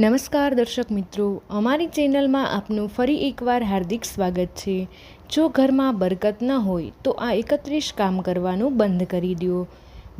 નમસ્કાર દર્શક મિત્રો, અમારી ચેનલમાં આપનું ફરી એકવાર હાર્દિક સ્વાગત છે. જો ઘરમાં બરકત ન હોય તો આ એકત્રીસ કામ કરવાનું બંધ કરી દો.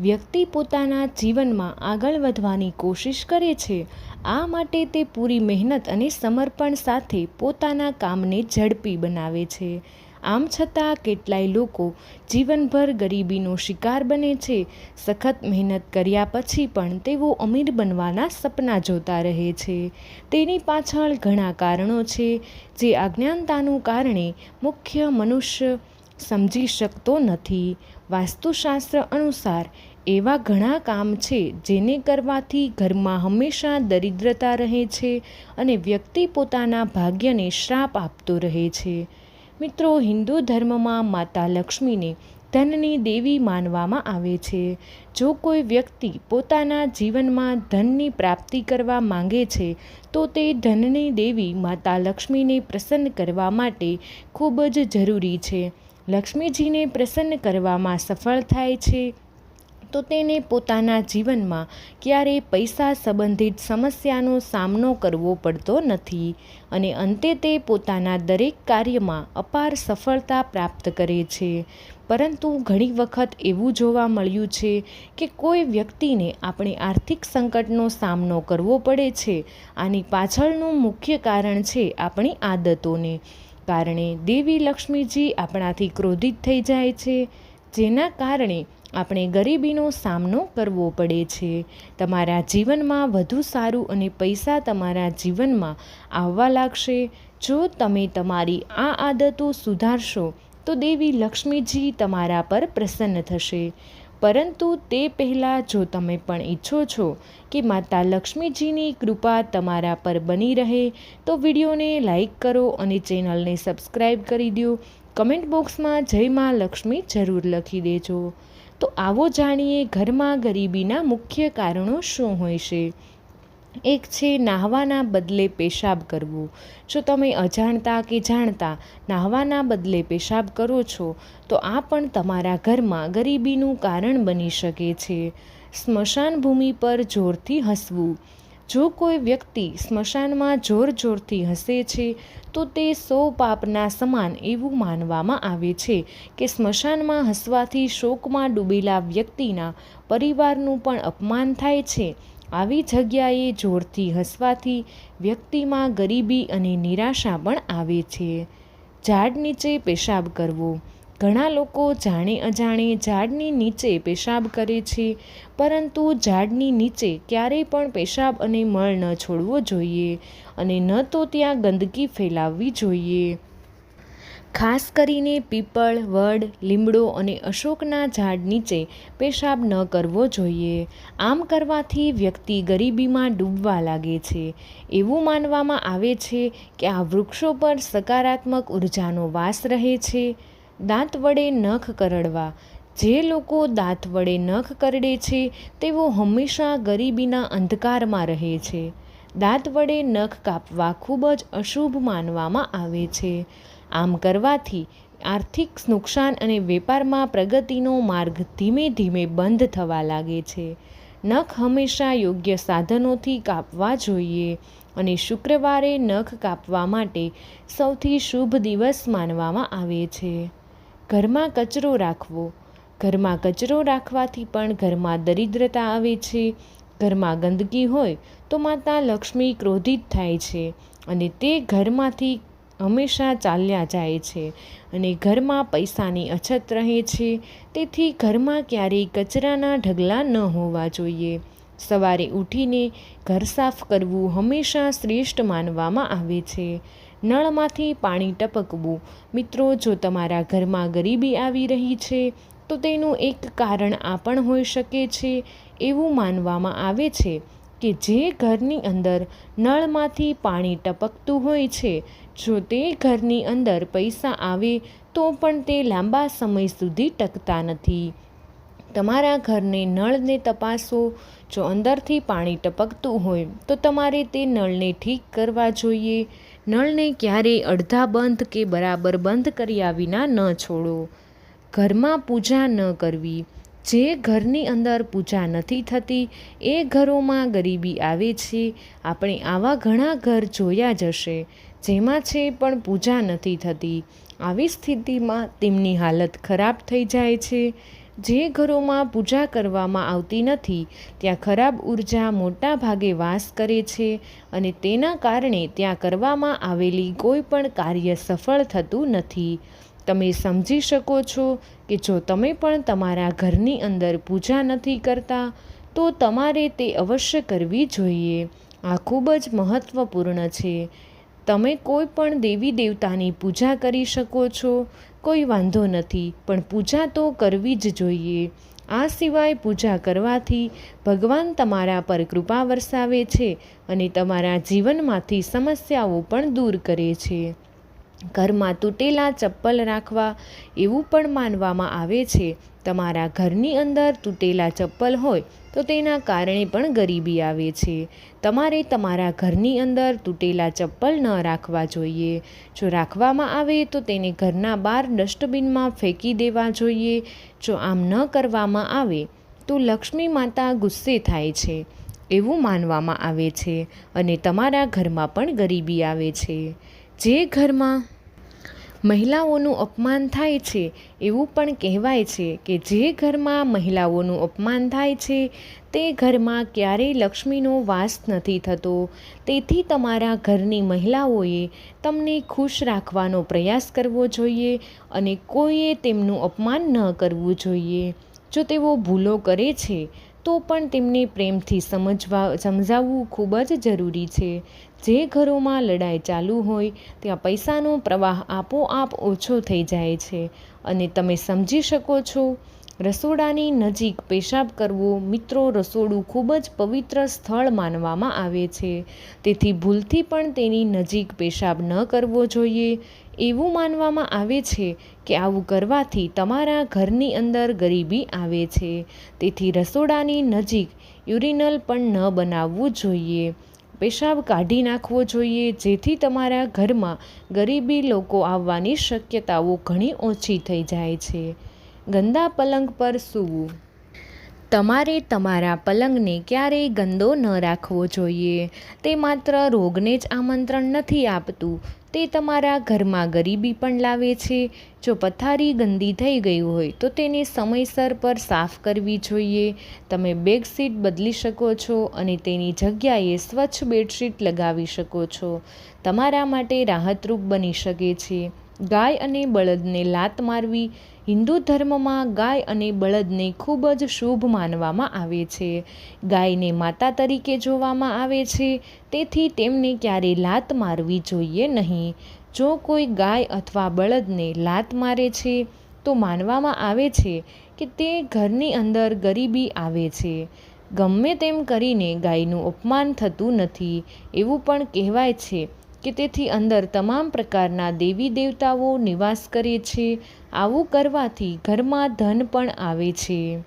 વ્યક્તિ પોતાના જીવનમાં આગળ વધવાની કોશિશ કરે છે. આ માટે તે પૂરી મહેનત અને સમર્પણ સાથે પોતાના કામને ઝડપી બનાવે છે. આમ છતાં કેટલાય લોકો જીવનભર ગરીબીનો શિકાર બને છે. સખત મહેનત કર્યા પછી પણ તેઓ અમીર બનવાના સપના જોતા રહે છે. તેની પાછળ ઘણા કારણો છે, જે અજ્ઞાનતાનું કારણે મુખ્ય મનુષ્ય સમજી શકતો નથી. વાસ્તુશાસ્ત્ર અનુસાર એવા ઘણા કામ છે, જેને કરવાથી ઘરમાં હંમેશા દરિદ્રતા રહે છે અને વ્યક્તિ પોતાના ભાગ્યને શ્રાપ આપતો રહે છે. મિત્રો, હિન્દુ ધર્મમાં માતા લક્ષ્મીને ધનની દેવી માનવામાં આવે છે. જો કોઈ વ્યક્તિ પોતાના જીવનમાં ધનની પ્રાપ્તિ કરવા માંગે છે, તો તે ધનની દેવી માતા લક્ષ્મીને પ્રસન્ન કરવા માટે ખૂબ જ જરૂરી છે. લક્ષ્મીજીને પ્રસન્ન કરવામાં સફળ થાય છે. તો તેને પોતાના જીવનમાં ક્યારેય પૈસા સંબંધિત સમસ્યાનો સામનો કરવો પડતો નથી અને અંતે તે પોતાના દરેક કાર્યમાં અપાર સફળતા પ્રાપ્ત કરે છે. પરંતુ ઘણી વખત એવું જોવા મળ્યું છે કે કોઈ વ્યક્તિને આપણે આર્થિક સંકટનો સામનો કરવો પડે છે. આની પાછળનું મુખ્ય કારણ છે આપણી આદતોને કારણે દેવી લક્ષ્મીજી આપણાથી ક્રોધિત થઈ જાય છે. જેના કારણે આપણે ગરીબીનો સામનો કરવો પડે છે. તમારા જીવનમાં વધુ સારું અને પૈસા તમારા જીવનમાં આવવા લાગશે. જો તમે તમારી આ આદતો સુધારશો, તો દેવી લક્ષ્મીજી તમારા પર પ્રસન્ન થશે. પરંતુ તે પહેલાં જો તમે પણ ઈચ્છો છો કે માતા લક્ષ્મીજીની કૃપા તમારા પર બની રહે, તો વિડીયોને લાઈક કરો અને ચેનલને સબસ્ક્રાઈબ કરી દો કમેન્ટ બોક્સમાં જય મા લક્ષ્મી જરૂર લખી દેજો. તો આવો જાણીએ ઘરમાં ગરીબીના મુખ્ય કારણો શું હોય છે. એક છે નાહવાના બદલે પેશાબ કરવું. જો તમે અજાણતા કે જાણતા નાહવાના બદલે પેશાબ કરો છો, તો આ પણ તમારા ઘરમાં ગરીબીનું કારણ બની શકે છે. સ્મશાન ભૂમિ પર જોરથી હસવું. જો કોઈ વ્યક્તિ સ્મશાનમાં જોર જોરથી હસે છે, તો તે સો પાપના સમાન એવું માનવામાં આવે છે કે સ્મશાનમાં હસવાથી શોકમાં ડૂબેલા વ્યક્તિના પરિવારનું પણ અપમાન થાય છે. આવી જગ્યાએ જોરથી હસવાથી વ્યક્તિમાં ગરીબી અને નિરાશા પણ આવે છે. ઝાડ નીચે પેશાબ કરવો. ઘણા લોકો જાણે અજાણે ઝાડની નીચે પેશાબ કરે છે, પરંતુ ઝાડની નીચે ક્યારેય પણ પેશાબ અને મળ ન છોડવો જોઈએ અને ન તો ત્યાં ગંદકી ફેલાવવી જોઈએ. ખાસ કરીને પીપળ, વડ, લીમડો અને અશોકના ઝાડ નીચે પેશાબ ન કરવો જોઈએ. આમ કરવાથી વ્યક્તિ ગરીબીમાં ડૂબવા લાગે છે. એવું માનવામાં આવે છે કે આ વૃક્ષો પર સકારાત્મક ઉર્જાનો વાસ રહે છે. દાંત વડે નખ કરડવા. જે લોકો દાંત વડે નખ કરડે છે, તેઓ હંમેશા ગરીબીના અંધકારમાં રહે છે. દાંત વડે નખ કાપવા ખૂબ જ અશુભ માનવામાં આવે છે. આમ કરવાથી આર્થિક નુકસાન અને વેપારમાં પ્રગતિનો માર્ગ ધીમે ધીમે બંધ થવા લાગે છે. નખ હંમેશા યોગ્ય સાધનોથી કાપવા જોઈએ અને શુક્રવારે નખ કાપવા માટે સૌથી શુભ દિવસ માનવામાં આવે છે. ઘરમાં કચરો રાખવો. ઘરમાં કચરો રાખવાથી પણ ઘરમાં દરિદ્રતા આવે છે. ઘરમાં ગંદકી હોય તો માતા લક્ષ્મી ક્રોધિત થાય છે અને તે ઘરમાંથી હંમેશા ચાલ્યા જાય છે અને ઘરમાં પૈસાની અછત રહે છે. તેથી ઘરમાં ક્યારેય કચરાના ઢગલા ન હોવા જોઈએ. સવારે ઉઠીને ઘર સાફ કરવું હંમેશા શ્રેષ્ઠ માનવામાં આવે છે. નળમાંથી પાણી ટપકવું. મિત્રો, જો તમારા ઘરમાં ગરીબી આવી રહી છે, તો તેનું એક કારણ આ પણ હોઈ શકે છે, એવું માનવામાં આવે છે કે જે ઘરની અંદર નળમાંથી પાણી ટપકતું હોય છે, જો તે ઘરની અંદર પૈસા આવે, તો પણ તે લાંબા સમય સુધી ટકતા નથી. તમારા ઘરને નળને તપાસો. જો અંદરથી પાણી ટપકતું હોય, તો તમારે તે નળને ઠીક કરવા જોઈએ. નળને ક્યારેય અડધા બંધ કે બરાબર બંધ કર્યા વિના ન છોડો. ઘરમાં પૂજા ન કરવી. જે ઘરની અંદર પૂજા નથી થતી, એ ઘરોમાં ગરીબી આવે છે. આપણે આવા ઘણા ઘર જોયા જ હશે, જેમાં છે પણ પૂજા નથી થતી. આવી સ્થિતિમાં તેમની હાલત ખરાબ થઈ જાય છે. જે ઘરોમાં પૂજા કરવામાં આવતી નથી, ત્યાં ખરાબ ઊર્જા મોટા ભાગે વાસ કરે છે અને તેના કારણે ત્યાં કરવામાં આવેલી કોઈ પણ કાર્ય સફળ થતું નથી. તમે સમજી શકો છો કે જો તમે પણ તમારા ઘરની અંદર પૂજા નથી કરતા, તો તમારે તે અવશ્ય કરવી જોઈએ. આ ખૂબ જ મહત્ત્વપૂર્ણ છે. તમે કોઈ પણ દેવી દેવતાની પૂજા કરી શકો છો, કોઈ વાંધો નથી, પણ પૂજા તો કરવી જ જોઈએ. આ સિવાય પૂજા કરવાથી ભગવાન તમારા પર કૃપા વરસાવે છે અને તમારા જીવનમાંથી સમસ્યાઓ પણ દૂર કરે છે. ઘરમાં તૂટેલા ચપ્પલ રાખવા એવું પણ માનવામાં આવે છે. તમારા ઘરની અંદર તૂટેલા ચપ્પલ હોય તો તેના કારણે પણ ગરીબી આવે છે. તમારે તમારા ઘરની અંદર તૂટેલા ચપ્પલ ન રાખવા જોઈએ. જો રાખવામાં આવે તો તેને ઘરના બહાર ડસ્ટબિનમાં ફેંકી દેવા જોઈએ. જો આમ ન કરવામાં આવે તો લક્ષ્મી માતા ગુસ્સે થાય છે. એવું માનવામાં આવે છે અને તમારા ઘરમાં પણ ગરીબી આવે છે. જે ઘરમાં મહિલાઓનું અપમાન થાય છે, એવું પણ કહેવાય છે કે જે ઘરમાં મહિલાઓનું અપમાન થાય છે, તે ઘરમાં ક્યારેય લક્ષ્મીનો વાસ નથી થતો. તેથી તમારા ઘરની મહિલાઓએ તમને ખુશ રાખવાનો પ્રયાસ કરવો જોઈએ અને કોઈએ તેમનું અપમાન ન કરવું જોઈએ. જો તેઓ ભૂલો કરે છે તો પણ તેમને પ્રેમથી સમજવા, સમજાવવું ખૂબ જ જરૂરી છે. જે ઘરોમાં લડાઈ ચાલુ હોય, ત્યાં પૈસાનો પ્રવાહ આપોઆપ ઓછો થઈ જાય છે. અને તમે સમજી શકો છો રસોડાની નજીક પેશાબ કરવો મિત્રો રસોડું ખૂબ જ પવિત્ર સ્થળ માનવામાં આવે છે. તેથી ભૂલથી પણ તેની નજીક પેશાબ ન કરવો જોઈએ. એવું માનવામાં આવે છે કે આવું કરવાથી તમારા ઘરની અંદર ગરીબી આવે છે. તેથી રસોડાની નજીક યુરિનલ પણ ન બનાવવું જોઈએ. પેશાબ કાઢી નાખવો જોઈએ, જેથી તમારા ઘરમાં ગરીબી લોકો આવવાની શક્યતાઓ ઘણી ઓછી થઈ જાય છે. ગંદા પલંગ પર સૂવું. તમારે તમારા પલંગને ક્યારેય ગંદો ન રાખવો જોઈએ. તે માત્ર રોગને જ આમંત્રણ નથી આપતું. તે તમારા ઘરમાં ગરીબી પણ લાવે છે. જો પથારી ગંદી થઈ ગઈ હોય, તો તેને સમયસર પર સાફ કરવી જોઈએ. તમે બેડશીટ બદલી શકો છો અને તેની જગ્યાએ સ્વચ્છ બેડશીટ લગાવી શકો છો. તમારા માટે રાહતરૂપ બની શકે છે. ગાય અને બળદને લાત મારવી હિન્દુ ધર્મમાં ગાય અને બળદને ખૂબ જ શુભ માનવામાં આવે છે. ગાયને માતા તરીકે જોવામાં આવે છે, તેથી તેમને ક્યારેય લાત મારવી જોઈએ નહીં. જો કોઈ ગાય અથવા બળદને લાત મારે છે, તો માનવામાં આવે છે કે તે ઘરની અંદર ગરીબી આવે છે. ગમે તેમ કરીને ગાયનું અપમાન થતું નથી, એવું પણ કહેવાય છે. કે તેથી અંદર તમામ પ્રકારના દેવી દેવતાઓ નિવાસ કરે છે. આવું કરવાથી ઘરમાં ધન પણ આવે છે.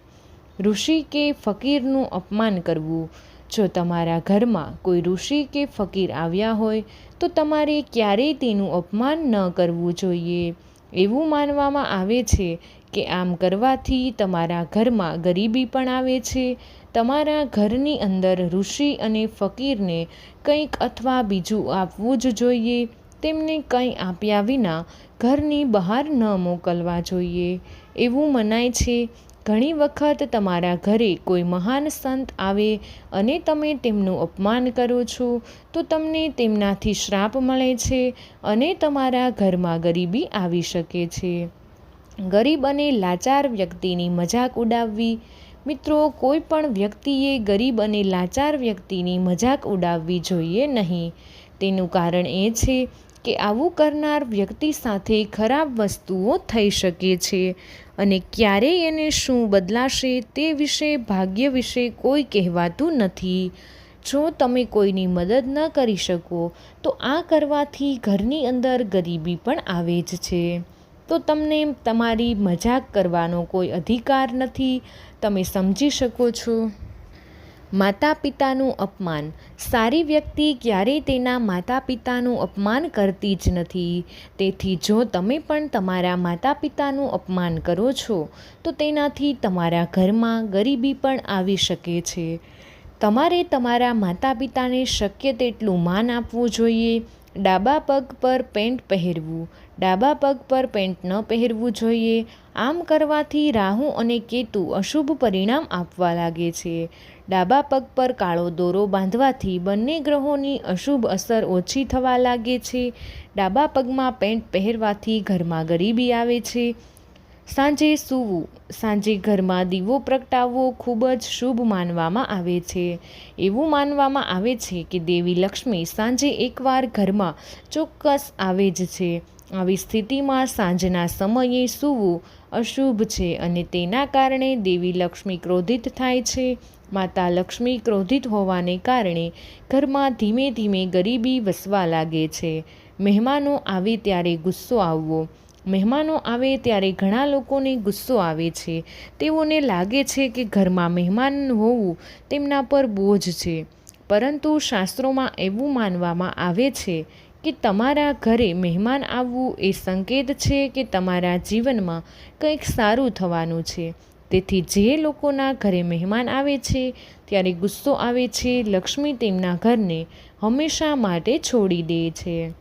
ઋષિ કે ફકીરનું અપમાન કરવું. જો તમારા ઘરમાં કોઈ ઋષિ કે ફકીર આવ્યા હોય, તો તમારે ક્યારેય તેનું અપમાન ન કરવું જોઈએ. એવું માનવામાં આવે છે કે આમ કરવાથી તમારા ઘરમાં ગરીબી પણ આવે છે. તમારા ઘરની અંદર ઋષિ અને ફકીરને કંઈક અથવા બીજું આપવું જ જોઈએ. તેમને કંઈ આપ્યા વિના ઘરની બહાર ન મોકલવા જોઈએ. એવું મનાય છે. ઘણી વખત તમારા ઘરે કોઈ મહાન સંત આવે અને તમે તેમનું અપમાન કરો છો, તો તમને તેમનાથી શ્રાપ મળે છે અને તમારા ઘરમાં ગરીબી આવી શકે છે. ગરીબ અને લાચાર વ્યક્તિની મજાક ઉડાવવી. મિત્રો, કોઈ પણ વ્યક્તિએ ગરીબ અને લાચાર વ્યક્તિની મજાક ઉડાવવી જોઈએ નહીં. તેનું કારણ એ છે કે આવું કરનાર વ્યક્તિ સાથે ખરાબ વસ્તુઓ થઈ શકે છે અને ક્યારેય એને શું બદલાશે તે વિશે ભાગ્ય વિશે કોઈ કહેવાતું નથી. જો તમે કોઈની મદદ ન કરી શકો, તો આ કરવાથી ઘરની અંદર ગરીબી પણ આવે જ છે. તો તમને તમારી મજાક કરવાનો કોઈ અધિકાર નથી? તમે સમજી શકો છો. માતા પિતાનું અપમાન. સારી વ્યક્તિ ક્યારેય તેના માતા પિતાનું અપમાન કરતી જ નથી. તેથી જો તમે પણ તમારા માતા પિતાનું અપમાન કરો છો, તો તેનાથી તમારા ઘરમાં ગરીબી પણ આવી શકે છે. તમારે તમારા માતા પિતાને શક્ય તેટલું માન આપવું જોઈએ. ડાબા પગ પર પેન્ટ પહેરવું, ડાબા પગ પર પેન્ટ ન પહેરવું જોઈએ. આમ કરવાથી રાહુ અને કેતુ અશુભ પરિણામ આપવા લાગે છે. ડાબા પગ પર કાળો દોરો બાંધવાથી બંને ગ્રહોની અશુભ અસર ઓછી થવા લાગે છે. ડાબા પગમાં પેન્ટ પહેરવાથી ઘરમાં ગરીબી આવે છે. સાંજે સૂવું, સાંજે ઘરમાં દીવો પ્રગટાવવો ખૂબ જ શુભ માનવામાં આવે છે. એવું માનવામાં આવે છે કે દેવી લક્ષ્મી સાંજે એકવાર ઘરમાં ચોક્કસ આવે જ છે. આવી સ્થિતિમાં સાંજના સમયે સૂવું અશુભ છે અને તેના કારણે દેવી લક્ષ્મી ક્રોધિત થાય છે. માતા લક્ષ્મી ક્રોધિત હોવાને કારણે ઘરમાં ધીમે ધીમે ગરીબી વસવા લાગે છે. મહેમાનો આવે ત્યારે ગુસ્સો આવવો મહેમાનો આવે ત્યારે ઘણા લોકોને ગુસ્સો આવે છે. તેઓને લાગે છે કે ઘરમાં મહેમાન હોવું તેમના પર બોજ છે. પરંતુ શાસ્ત્રોમાં એવું માનવામાં આવે છે કે તમારા ઘરે મહેમાન આવવું એ સંકેત છે કે તમારા જીવનમાં કંઈક સારું થવાનું છે. તેથી જે લોકોના ઘરે મહેમાન આવે છે, ત્યારે ગુસ્સો આવે છે. લક્ષ્મી તેમના ઘરને હંમેશા માટે છોડી દે છે.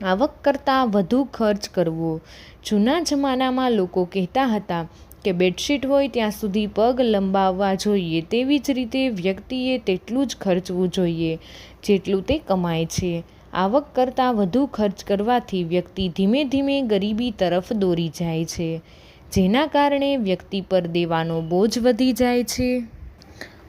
આવક કરતાં વધુ ખર્ચ કરવો. જૂના જમાનામાં લોકો કહેતા હતા કે બેડશીટ હોય ત્યાં સુધી પગ લંબાવવા જોઈએ, તેવી જ રીતે વ્યક્તિએ તેટલું જ ખર્ચવું જોઈએ, જેટલું તે કમાય છે. આવક કરતાં વધુ ખર્ચ કરવાથી વ્યક્તિ ધીમે ધીમે ગરીબી તરફ દોરી જાય છે, જેના કારણે વ્યક્તિ પર દેવાનો બોજ વધી જાય છે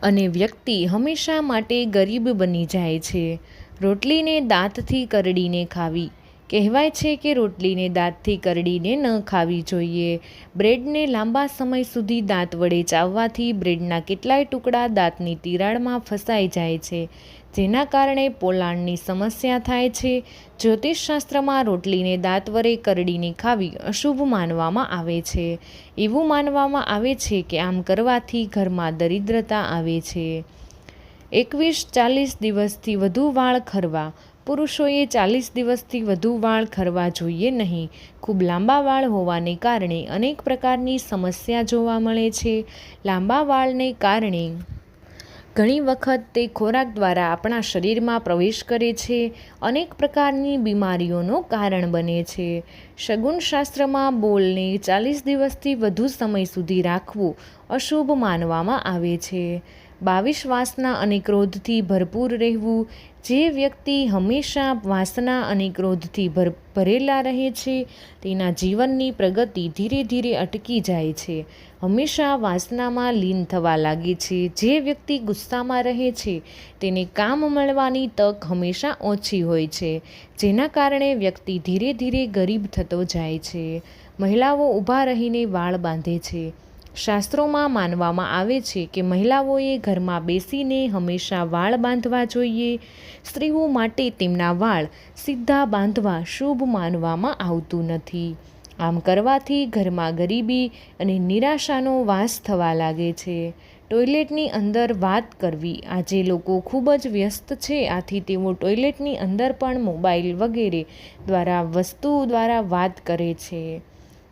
અને વ્યક્તિ હંમેશા માટે ગરીબ બની જાય છે. રોટલીને દાંતથી કરડીને ખાવી કહેવાય છે કે રોટલીને દાંતથી કરડીને ન ખાવી જોઈએ. બ્રેડને લાંબા સમય સુધી દાંત વડે ચાવવાથી બ્રેડના કેટલાય ટુકડા દાંતની તિરાડમાં ફસાઈ જાય છે, જેના કારણે પોલાણની સમસ્યા થાય છે. જ્યોતિષશાસ્ત્રમાં રોટલીને દાંત વડે કરડીને ખાવી અશુભ માનવામાં આવે છે. એવું માનવામાં આવે છે કે આમ કરવાથી ઘરમાં દરિદ્રતા આવે છે. એકવીસ ચાલીસ દિવસથી વધુ વાળ ખરવા પુરુષોએ ચાલીસ દિવસથી વધુ વાળ ખરવા જોઈએ નહીં. ખૂબ લાંબા વાળ હોવાને કારણે અનેક પ્રકારની સમસ્યા જોવા મળે છે. લાંબા વાળને કારણે ઘણી વખત તે ખોરાક દ્વારા આપણા શરીરમાં પ્રવેશ કરે છે. અનેક પ્રકારની બીમારીઓનું કારણ બને છે. શગુન શાસ્ત્રમાં બોલને ચાલીસ દિવસથી વધુ સમય સુધી રાખવું અશુભ માનવામાં આવે છે. બાવીસ વાસના અને ક્રોધથી ભરપૂર રહેવું જે વ્યક્તિ હંમેશા વાસના અને ક્રોધથી ભર, ભરેલા રહે છે, તેના જીવનની પ્રગતિ ધીરે ધીરે અટકી જાય છે. હંમેશા વાસનામાં લીન થવા લાગે છે. જે વ્યક્તિ ગુસ્સામાં રહે છે, તેને કામ મળવાની તક હંમેશા ઓછી હોય છે, જેના કારણે વ્યક્તિ ધીરે ધીરે ગરીબ થતો જાય છે. મહિલાઓ ઊભા રહીને વાળ બાંધે છે. શાસ્ત્રોમાં માનવામાં આવે છે કે મહિલાઓએ ઘરમાં બેસીને હંમેશા વાળ બાંધવા જોઈએ. સ્ત્રીઓ માટે તેમના વાળ સીધા બાંધવા શુભ માનવામાં આવતું નથી. આમ કરવાથી ઘરમાં ગરીબી અને નિરાશાનો વાસ થવા લાગે છે. ટોયલેટની અંદર વાત કરવી, આજે લોકો ખૂબ જ વ્યસ્ત છે, આથી તેઓ ટોયલેટની અંદર પણ મોબાઈલ વગેરે દ્વારા, વસ્તુઓ દ્વારા વાત કરે છે.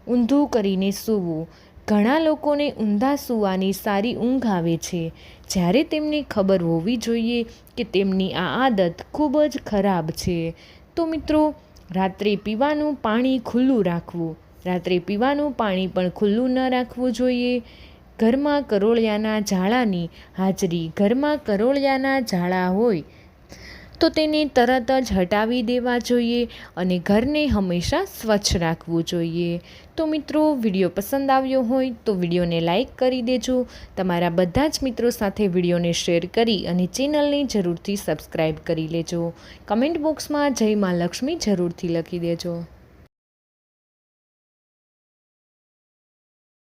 ઊંધું કરીને સૂવું ઘણા લોકોને ઊંધા સૂવાની સારી ઊંઘ આવે છે. જ્યારે તેમને ખબર હોવી જોઈએ કે તેમની આ આદત ખૂબ જ ખરાબ છે. તો મિત્રો, રાત્રે પીવાનું પાણી ખુલ્લું રાખવું. રાત્રે પીવાનું પાણી પણ ખુલ્લું ન રાખવું જોઈએ. ઘરમાં કરોળિયાના ઝાડાની હાજરી ઘરમાં કરોળિયાના ઝાડા હોય તો તેને તરત જ હટાવી દેવા જોઈએ અને ઘરને હંમેશા સ્વચ્છ રાખવું જોઈએ. તો મિત્રો, વીડિયો પસંદ આવ્યો હોય તો વિડીયોને લાઇક કરી દેજો. તમારા બધા જ મિત્રો સાથે વિડીયોને શેર કરી અને ચેનલને જરૂરથી સબસ્ક્રાઈબ કરી લેજો. કમેન્ટ બોક્સમાં જય મા લક્ષ્મી જરૂરથી લખી દેજો.